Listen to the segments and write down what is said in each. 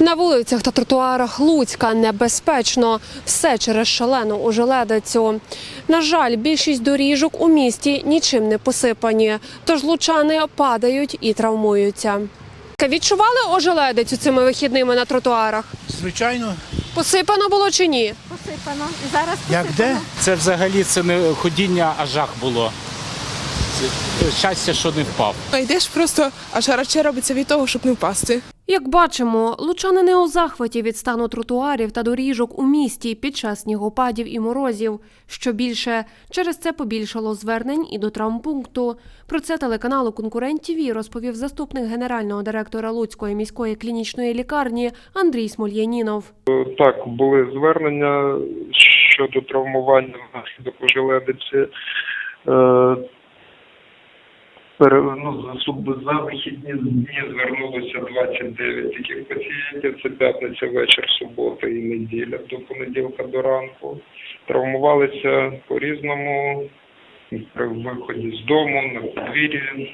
На вулицях та тротуарах Луцька небезпечно. Все через шалену ожеледицю. На жаль, більшість доріжок у місті нічим не посипані, тож лучани падають і травмуються. Відчували ожеледицю цими вихідними на тротуарах? Звичайно, Посипано було чи ні? Посипано. І зараз як де? Це взагалі це не ходіння, а жах було. Щастя, що не впав. Йдеш просто, аж гаряче робиться від того, щоб не впасти. Як бачимо, лучани не у захваті від стану тротуарів та доріжок у місті під час снігопадів і морозів. Що більше, через це побільшало звернень і до травмпункту. Про це телеканалу Конкурент ТІВІ розповів заступник генерального директора Луцької міської клінічної лікарні Андрій Смольянінов. Так, були звернення щодо травмування внаслідок ожеледиці. Ну, за, вихідні дні звернулося 29 таких пацієнтів. Це п'ятниця вечір, субота і неділя до понеділка до ранку. Травмувалися по-різному при виході з дому, на подвір'ї.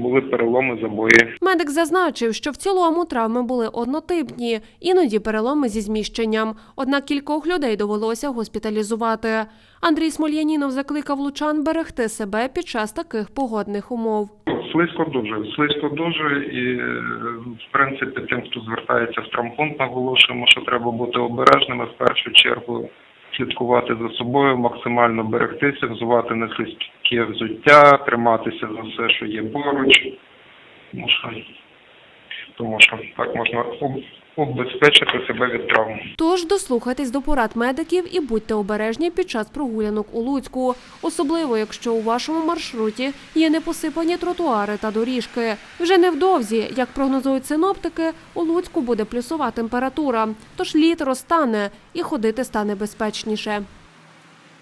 Були переломи забої. Медик зазначив, що в цілому травми були однотипні, іноді переломи зі зміщенням. Однак кількох людей довелося госпіталізувати. Андрій Смольянінов закликав лучан берегти себе під час таких погодних умов. Слизько дуже, слизько дуже, і е, в принципі тим, хто звертається в травмпункт, наголошуємо, що треба бути обережними в першу чергу. Слідкувати за собою, максимально берегтися, взувати неслизьке взуття, триматися за все, що є поруч. Тому що, так можна об- обезпечити себе від травм. Тож дослухайтесь до порад медиків і будьте обережні під час прогулянок у Луцьку, особливо якщо у вашому маршруті є непосипані тротуари та доріжки. Вже невдовзі, як прогнозують синоптики, у Луцьку буде плюсова температура, тож лід розтане і ходити стане безпечніше.